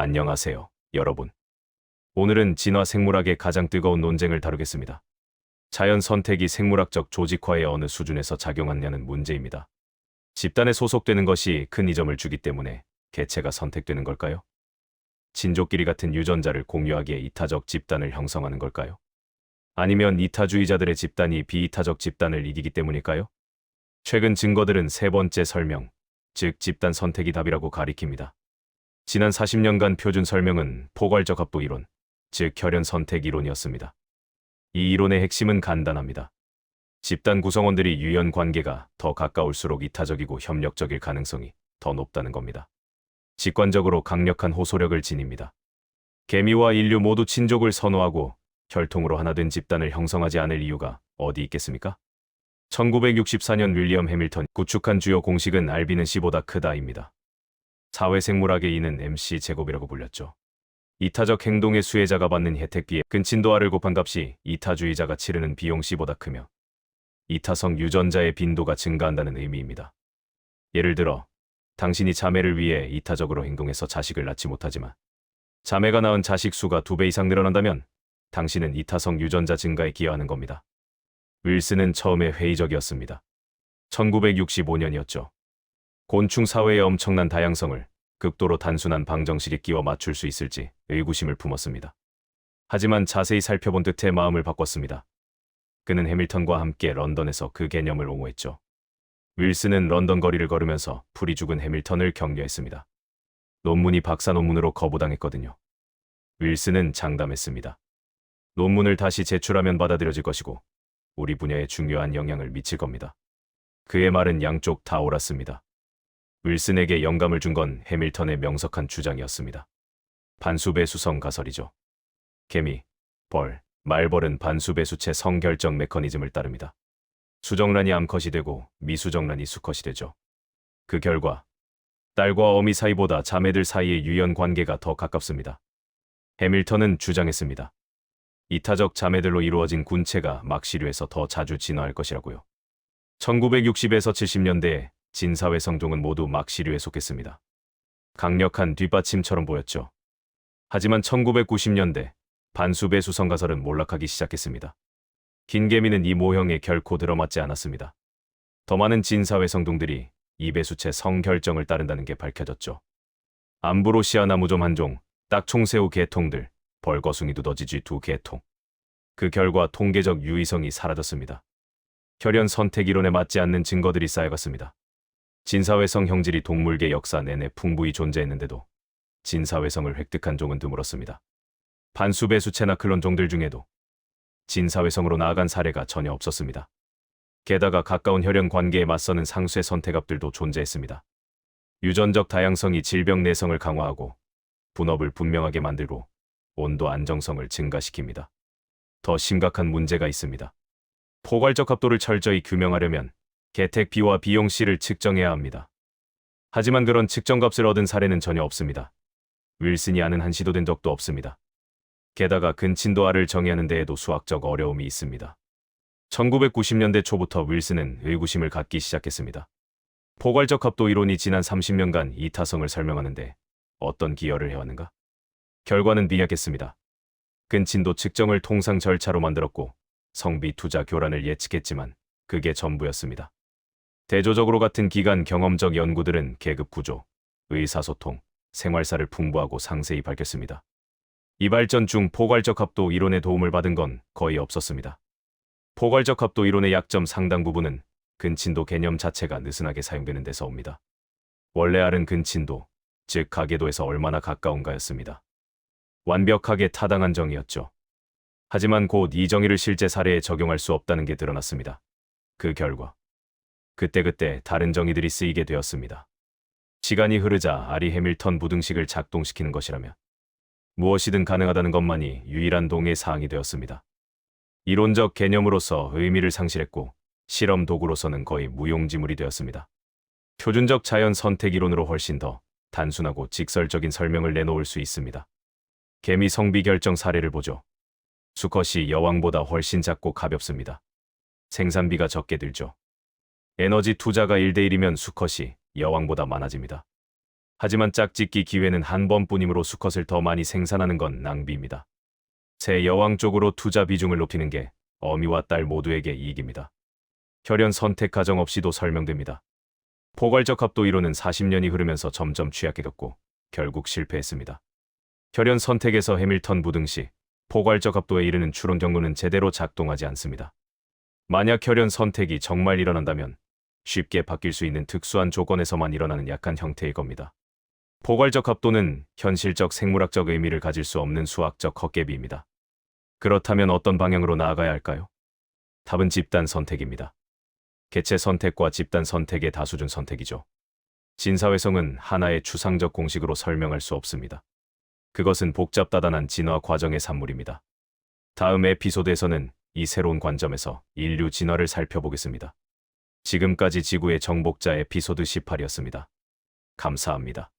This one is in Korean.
안녕하세요, 여러분. 오늘은 진화 생물학의 가장 뜨거운 논쟁을 다루겠습니다. 자연 선택이 생물학적 조직화의 어느 수준에서 작용하냐는 문제입니다. 집단에 소속되는 것이 큰 이점을 주기 때문에 개체가 선택되는 걸까요? 친족끼리 같은 유전자를 공유하기에 이타적 집단을 형성하는 걸까요? 아니면 이타주의자들의 집단이 비이타적 집단을 이기기 때문일까요? 최근 증거들은 세 번째 설명, 즉 집단 선택이 답이라고 가리킵니다. 지난 40년간 표준 설명은 포괄적 합도 이론, 즉 혈연 선택 이론이었습니다. 이 이론의 핵심은 간단합니다. 집단 구성원들이 유연 관계가 더 가까울수록 이타적이고 협력적일 가능성이 더 높다는 겁니다. 직관적으로 강력한 호소력을 지닙니다. 개미와 인류 모두 친족을 선호하고 혈통으로 하나 된 집단을 형성하지 않을 이유가 어디 있겠습니까? 1964년 윌리엄 해밀턴 구축한 주요 공식은 알비는 C보다 크다입니다. 사회생물학의 이는 MC 제곱이라고 불렸죠. 이타적 행동의 수혜자가 받는 혜택 비에 근친도 R을 곱한 값이 이타주의자가 치르는 비용 C보다 크며 이타성 유전자의 빈도가 증가한다는 의미입니다. 예를 들어 당신이 자매를 위해 이타적으로 행동해서 자식을 낳지 못하지만 자매가 낳은 자식 수가 두 배 이상 늘어난다면 당신은 이타성 유전자 증가에 기여하는 겁니다. 윌슨은 처음에 회의적이었습니다. 1965년이었죠. 곤충 사회의 엄청난 다양성을 극도로 단순한 방정식에 끼워 맞출 수 있을지 의구심을 품었습니다. 하지만 자세히 살펴본 듯해 마음을 바꿨습니다. 그는 해밀턴과 함께 런던에서 그 개념을 옹호했죠. 윌슨은 런던 거리를 걸으면서 풀이 죽은 해밀턴을 격려했습니다. 논문이 박사 논문으로 거부당했거든요. 윌슨은 장담했습니다. 논문을 다시 제출하면 받아들여질 것이고 우리 분야에 중요한 영향을 미칠 겁니다. 그의 말은 양쪽 다 옳았습니다. 윌슨에게 영감을 준 건 해밀턴의 명석한 주장이었습니다. 반수배수성 가설이죠. 개미, 벌, 말벌은 반수배수체 성결정 메커니즘을 따릅니다. 수정란이 암컷이 되고 미수정란이 수컷이 되죠. 그 결과 딸과 어미 사이보다 자매들 사이의 유연 관계가 더 가깝습니다. 해밀턴은 주장했습니다. 이타적 자매들로 이루어진 군체가 막시류에서 더 자주 진화할 것이라고요. 1960에서 70년대에 진사회 성종은 모두 막시류에 속했습니다. 강력한 뒷받침처럼 보였죠. 하지만 1990년대 반수배 수성가설은 몰락하기 시작했습니다. 긴개미는 이 모형에 결코 들어맞지 않았습니다. 더 많은 진사회 성동들이 이 배수체 성결정을 따른다는 게 밝혀졌죠. 암브로시아 나무좀 한 종, 딱총새우 개통들, 벌거숭이 두더지쥐 두 개통. 그 결과 통계적 유의성이 사라졌습니다. 혈연 선택 이론에 맞지 않는 증거들이 쌓여갔습니다. 진사회성 형질이 동물계 역사 내내 풍부히 존재했는데도 진사회성을 획득한 종은 드물었습니다. 반수배 수체나 클론 종들 중에도 진사회성으로 나아간 사례가 전혀 없었습니다. 게다가 가까운 혈연 관계에 맞서는 상수의 선택압들도 존재했습니다. 유전적 다양성이 질병 내성을 강화하고 분업을 분명하게 만들고 온도 안정성을 증가시킵니다. 더 심각한 문제가 있습니다. 포괄적 합도를 철저히 규명하려면 개택 B와 비용 C를 측정해야 합니다. 하지만 그런 측정값을 얻은 사례는 전혀 없습니다. 윌슨이 아는 한 시도된 적도 없습니다. 게다가 근친도 R을 정의하는 데에도 수학적 어려움이 있습니다. 1990년대 초부터 윌슨은 의구심을 갖기 시작했습니다. 포괄적 합도 이론이 지난 30년간 이타성을 설명하는데 어떤 기여를 해왔는가? 결과는 빈약했습니다. 근친도 측정을 통상 절차로 만들었고 성비 투자 교란을 예측했지만 그게 전부였습니다. 대조적으로 같은 기간 경험적 연구들은 계급 구조, 의사소통, 생활사를 풍부하고 상세히 밝혔습니다. 이 발전 중 포괄적 합도 이론의 도움을 받은 건 거의 없었습니다. 포괄적 합도 이론의 약점 상당 부분은 근친도 개념 자체가 느슨하게 사용되는 데서 옵니다. 원래 R은 근친도, 즉 가계도에서 얼마나 가까운가였습니다. 완벽하게 타당한 정의였죠. 하지만 곧 이 정의를 실제 사례에 적용할 수 없다는 게 드러났습니다. 그 결과 그때그때 다른 정의들이 쓰이게 되었습니다. 시간이 흐르자 아리 해밀턴 부등식을 작동시키는 것이라면 무엇이든 가능하다는 것만이 유일한 동의 사항이 되었습니다. 이론적 개념으로서 의미를 상실했고 실험 도구로서는 거의 무용지물이 되었습니다. 표준적 자연 선택 이론으로 훨씬 더 단순하고 직설적인 설명을 내놓을 수 있습니다. 개미 성비 결정 사례를 보죠. 수컷이 여왕보다 훨씬 작고 가볍습니다. 생산비가 적게 들죠. 에너지 투자가 1대1이면 수컷이 여왕보다 많아집니다. 하지만 짝짓기 기회는 한 번뿐이므로 수컷을 더 많이 생산하는 건 낭비입니다. 새 여왕 쪽으로 투자 비중을 높이는 게 어미와 딸 모두에게 이익입니다. 혈연 선택 과정 없이도 설명됩니다. 포괄적 합도 이론은 40년이 흐르면서 점점 취약해졌고 결국 실패했습니다. 혈연 선택에서 해밀턴 부등 시 포괄적 합도에 이르는 추론 경로는 제대로 작동하지 않습니다. 만약 혈연 선택이 정말 일어난다면 쉽게 바뀔 수 있는 특수한 조건에서만 일어나는 약한 형태일 겁니다. 포괄적 합도는 현실적 생물학적 의미를 가질 수 없는 수학적 헛개비입니다. 그렇다면 어떤 방향으로 나아가야 할까요? 답은 집단 선택입니다. 개체 선택과 집단 선택의 다수준 선택이죠. 진사회성은 하나의 추상적 공식으로 설명할 수 없습니다. 그것은 복잡다단한 진화 과정의 산물입니다. 다음 에피소드에서는 이 새로운 관점에서 인류 진화를 살펴보겠습니다. 지금까지 지구의 정복자 에피소드 18이었습니다. 감사합니다.